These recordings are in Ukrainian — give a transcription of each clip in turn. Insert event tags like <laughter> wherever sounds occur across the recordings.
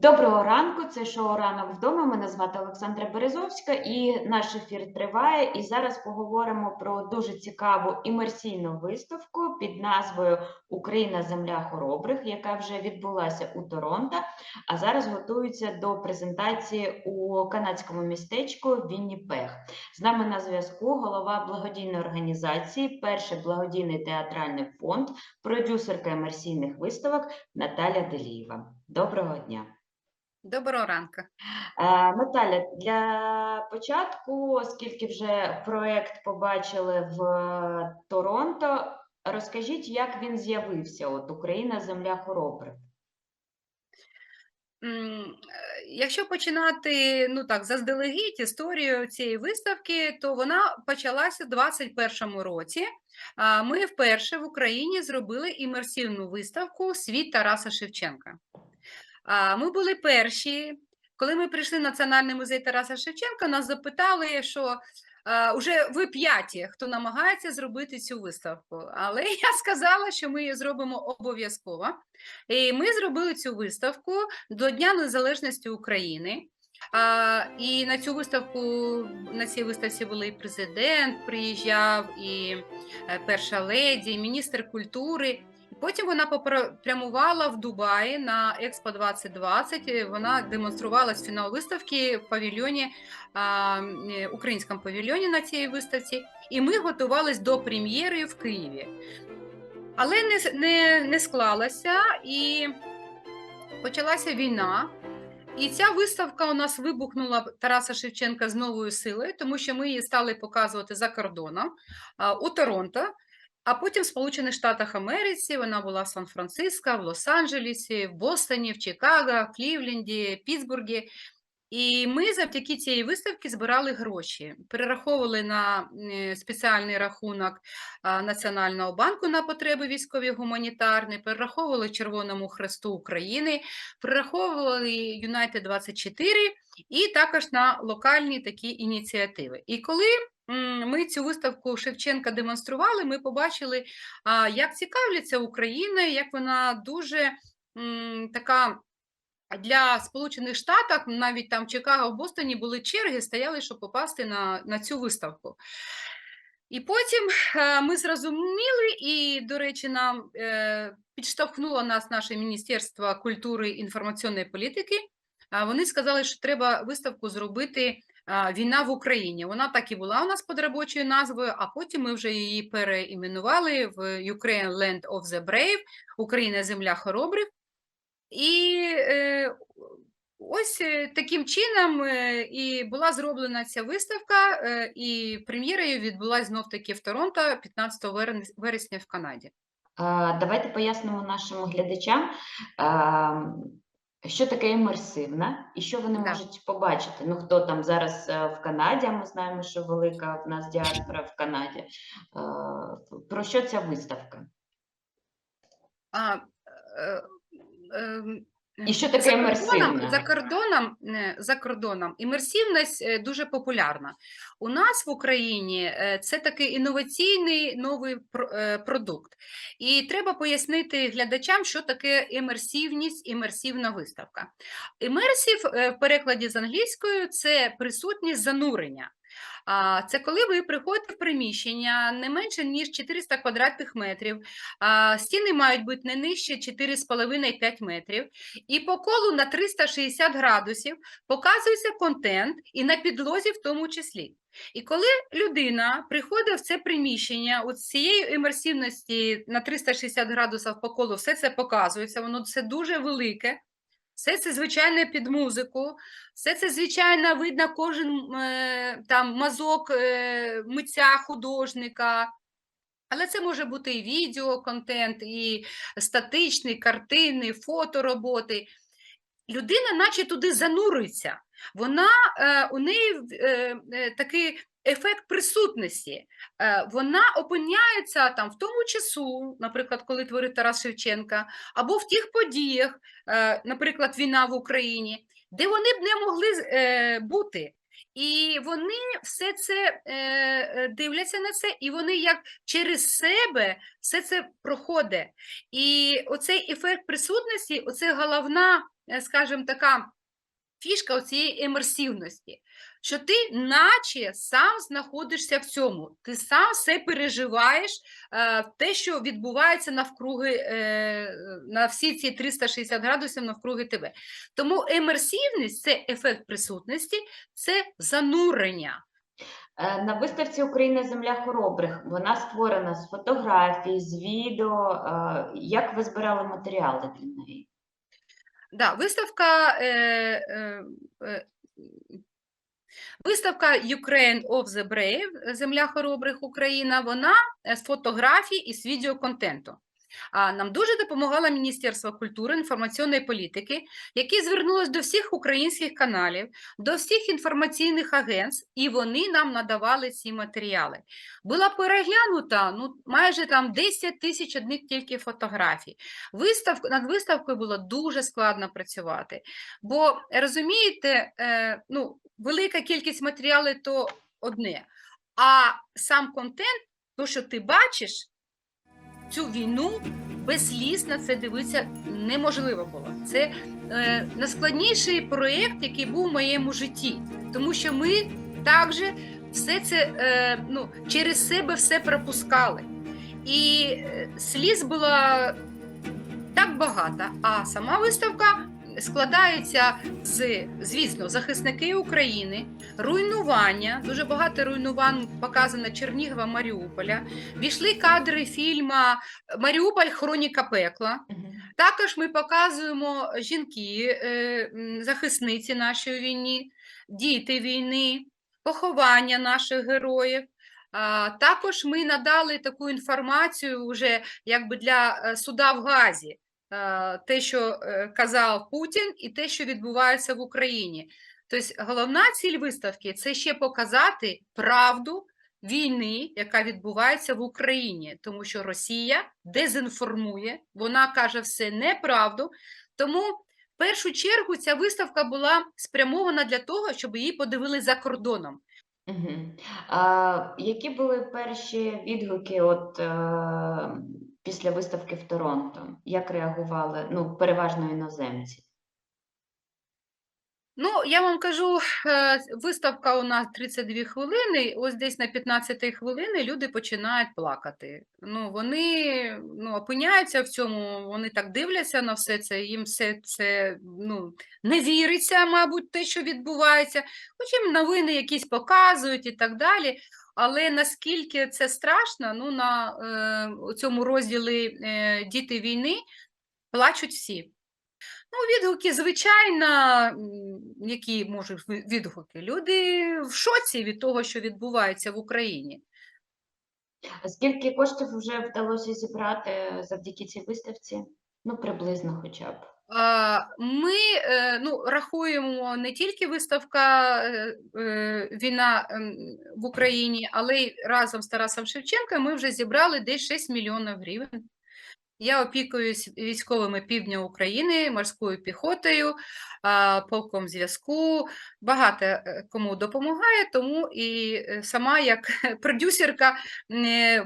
Доброго ранку, це шоу Ранок вдома. Мене звати Олександра Березовська, і наш ефір триває. І зараз поговоримо про дуже цікаву імерсійну виставку під назвою Україна Земля хоробрих, яка вже відбулася у Торонто, а зараз готується до презентації у канадському містечку Вінніпег. З нами на зв'язку голова благодійної організації, перший благодійний театральний фонд, продюсерка імерсійних виставок Наталя Делієва. Доброго дня. Доброго ранку. Е, Наталя, для початку, оскільки вже проект побачили в е, Торонто, розкажіть, як він з'явився? От Україна, земля хоробрих. Е, Якщо починати ну так, заздалегідь історію цієї виставки, то вона почалася у 2021 році. Ми вперше в Україні зробили імерсивну виставку Світ Тараса Шевченка. Ми були перші. Коли ми прийшли в Національний музей Тараса Шевченка, нас запитали, що вже ви п'яті, хто намагається зробити цю виставку. Але <laughs> я сказала, що ми її зробимо обов'язково. І ми зробили цю виставку до Дня Незалежності України. А, і на цю виставку на цій виставці були і президент, приїжджав, і е, перша леді, і міністр культури. Потім вона попра- прямувала в Дубаї на Експо 2020. і Вона демонструвалась фінал виставки в павільйоні, а, е, українському павільйоні на цій виставці. І ми готувались до прем'єри в Києві. Але не, не, не склалася і почалася війна. І ця виставка у нас вибухнула Тараса Шевченка з новою силою, тому що ми її стали показувати за кордоном у Торонто, а потім в Сполучених Штатах Америці вона була в Сан-Франциско, в Лос-Анджелесі, в Бостоні, в Чикаго, в Клівленді, Пітсбургі. І ми завдяки цієї виставки збирали гроші, перераховували на е, спеціальний рахунок Національного банку на потреби військові гуманітарні, перераховували Червоному Хресту України, перераховували United 24 і також на локальні такі ініціативи. І коли ми цю виставку Шевченка демонстрували, ми побачили, як цікавляться Україною, як вона дуже така. Для Сполучених Штатів, навіть там в Чикаго, в Бостоні були черги, стояли, щоб попасти на, на цю виставку. І потім е, ми зрозуміли, і, до речі, нам е, підштовхнуло нас наше Міністерство культури і інформаційної політики. Вони сказали, що треба виставку зробити Війна в Україні. Вона так і була у нас під робочою назвою, а потім ми вже її переіменували в Ukraine Land of the Brave, Україна Земля хоробрих. І е, ось е, таким чином е, і була зроблена ця виставка, е, і прем'єра її відбулася знов таки в Торонто 15 вересня в Канаді. Давайте пояснимо нашим глядачам, що таке імерсивна і що вони Да. можуть побачити. Ну, хто там зараз в Канаді, а ми знаємо, що велика в нас діаспора в Канаді. Про що ця виставка? А, І що таке за кордоном, за кордоном, е, за кордоном імерсивність е, дуже популярна. У нас в Україні е, це такий інноваційний новий продукт. І треба пояснити глядачам, що таке імерсивність, імерсивна виставка. Імерсів в перекладі з англійською це присутність занурення. Це коли ви приходите в приміщення не менше ніж 400 квадратних метрів, стіни мають бути не нижче 4,5-5 метрів, і по колу на 360 градусів показується контент і на підлозі в тому числі. І коли людина приходить в це приміщення, от цієї імерсивності на 360 градусів по колу все це показується, воно все дуже велике. Все це, звичайно, під музику, все це, звичайно, видно кожен е, там мазок е, митця, художника. Але це може бути і відеоконтент, і статичний, картини, фотороботи. Людина, наче туди занурюється. Вона, е, у неї е, е, такий ефект присутності. Вона опиняється там в тому часу, наприклад, коли творив Тарас Шевченка, або в тих подіях, наприклад, війна в Україні, де вони б не могли бути. І вони все це дивляться на це, і вони як через себе все це проходить. І оцей ефект присутності, оце головна скажімо, така фішка цієї емерсивності, що ти наче сам знаходишся в цьому, ти сам все переживаєш, е, те, що відбувається навкруги, е, на всі ці 360 градусів навкруги тебе. Тому емерсивність це ефект присутності, це занурення. Е, На виставці Україна земля хоробрих вона створена з фотографій, з відео. Як ви збирали матеріали для неї? Да, виставка, е, е, е, виставка Ukraine of the Brave, Земля хоробрих Україна, вона з фотографій і з відеоконтенту. Нам дуже допомагало Міністерство культури інформаційної політики, яке звернулось до всіх українських каналів, до всіх інформаційних агентств, і вони нам надавали ці матеріали. Була переглянута ну, майже там 10 тисяч одних тільки фотографій. Виставку, над виставкою було дуже складно працювати. Бо розумієте, е, ну, велика кількість матеріалів то одне, а сам контент, то, що ти бачиш, цю війну без сліз на це дивитися неможливо було. Це е, найскладніший проєкт, який був в моєму житті, тому що ми також все це е, ну, через себе все пропускали. І е, сліз було так багато, а сама виставка складається з, звісно, захисники України, руйнування, дуже багато руйнувань показано Чернігова, Маріуполя. Війшли кадри фільма Маріуполь Хроніка пекла. Також ми показуємо жінки, е, захисниці нашої війни, діти війни, поховання наших героїв. Також ми надали таку інформацію вже якби для е, суда в Газі, те, що е, казав Путін, і те, що відбувається в Україні. Тобто головна ціль виставки це ще показати правду війни, яка відбувається в Україні, тому що Росія дезінформує, вона каже все неправду. Тому в першу чергу ця виставка була спрямована для того, щоб її подивили за кордоном. Мгм. А, які були перші відгуки от, е, після виставки в Торонто? Як реагували? Ну, переважно іноземці. Ну, я вам кажу, е, виставка у нас 32 хвилини. Ось десь на 15 хвилини люди починають плакати. Ну, вони ну, опиняються в цьому, вони так дивляться на все це, їм все це ну, не віриться, мабуть, те, що відбувається. Хоч їм новини якісь показують і так далі. Але наскільки це страшно, ну на е, цьому розділі е, Діти війни плачуть всі. Ну, відгуки, звичайно, які можуть відгуки. Люди в шоці від того, що відбувається в Україні. Скільки коштів вже вдалося зібрати завдяки цій виставці? Ну, приблизно хоча б. Ми е, ну, рахуємо не тільки виставка е, е, Війна ем, в Україні, але й разом з Тарасом Шевченком ми вже зібрали десь 6 мільйонів гривень. Я опікуюсь військовими півдня України, морською піхотою, полком зв'язку. Багато е, кому допомагає, тому і сама як <laughs> продюсерка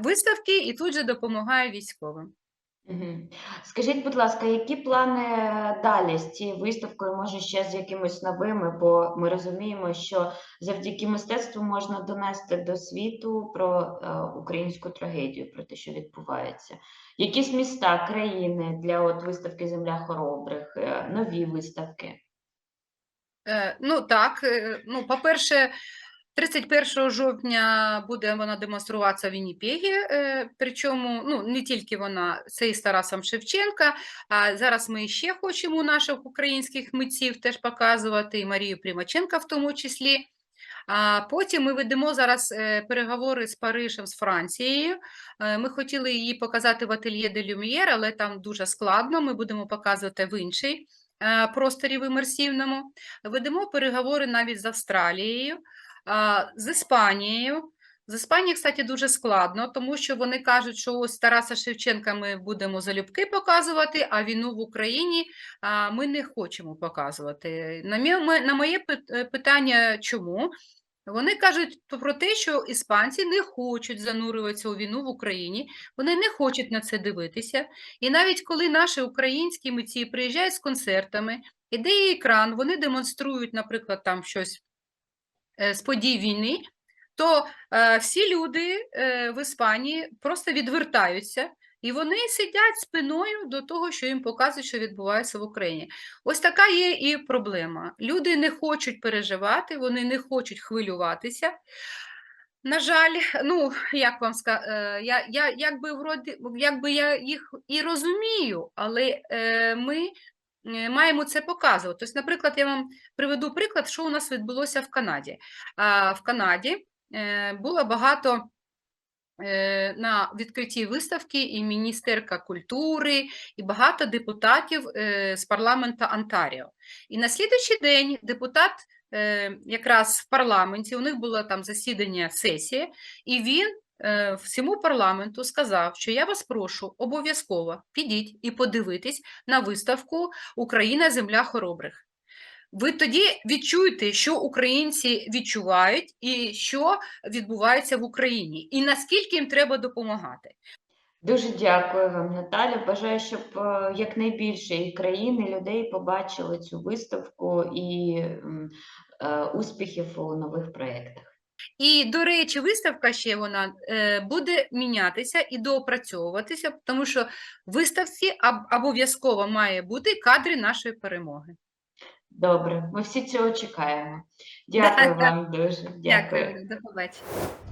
виставки і тут же допомагаю військовим. Скажіть, будь ласка, які плани далі з цією виставкою, може ще з якимись новими, бо ми розуміємо, що завдяки мистецтву можна донести до світу про е, українську трагедію, про те, що відбувається. Якісь міста, країни для от виставки Земля хоробрих, е, нові виставки. Е, Ну так, е, ну, по-перше, 31 жовтня буде вона демонструватися в Вінніпегі, е, причому ну, не тільки вона, це і з Тарасом Шевченка, а зараз ми ще хочемо наших українських митців теж показувати, і Марію Примаченка в тому числі. А потім ми ведемо зараз е, переговори з Парижем, з Францією. Е, Ми хотіли її показати в ательє де Люм'єр, але там дуже складно. Ми будемо показувати в іншій е, просторі в імерсивному. Ведемо переговори навіть з Австралією, з Іспанією. З Іспанією, кстати, дуже складно, тому що вони кажуть, що ось Тараса Шевченка ми будемо залюбки показувати, а війну в Україні ми не хочемо показувати. На, моє е, питання, чому? Вони кажуть про те, що іспанці не хочуть занурюватися у війну в Україні, вони не хочуть на це дивитися. І навіть коли наші українські митці приїжджають з концертами, іде екран, вони демонструють, наприклад, там щось з подій війни, то е, всі люди е, в Іспанії просто відвертаються. І вони сидять спиною до того, що їм показують, що відбувається в Україні. Ось така є і проблема. Люди не хочуть переживати, вони не хочуть хвилюватися. На жаль, ну як вам сказати, я, я якби вроді, якби я їх і розумію, але е, ми е, маємо це показувати. Тобто, наприклад, я вам приведу приклад, що у нас відбулося в Канаді. В Канаді е, було багато е, на відкритті виставки і міністерка культури, і багато депутатів е, з парламенту Онтаріо. І на слідуючий день депутат е, якраз в парламенті, у них було там засідання сесія, і він е, всьому парламенту сказав, що я вас прошу обов'язково підіть і подивитись на виставку Україна земля хоробрих. Ви тоді відчуєте, що українці відчувають і що відбувається в Україні, і наскільки їм треба допомагати. Дуже дякую вам, Наталя. Бажаю, щоб е, якнайбільше і країн, і людей побачили цю виставку і е, успіхів у нових проєктах. І, до речі, виставка ще вона е, буде мінятися і доопрацьовуватися, тому що в виставці аб- обов'язково має бути кадри нашої перемоги. Добре, ми всі цього чекаємо. Дякую Да, да. вам дуже. Дякую. Дякую, до побачення.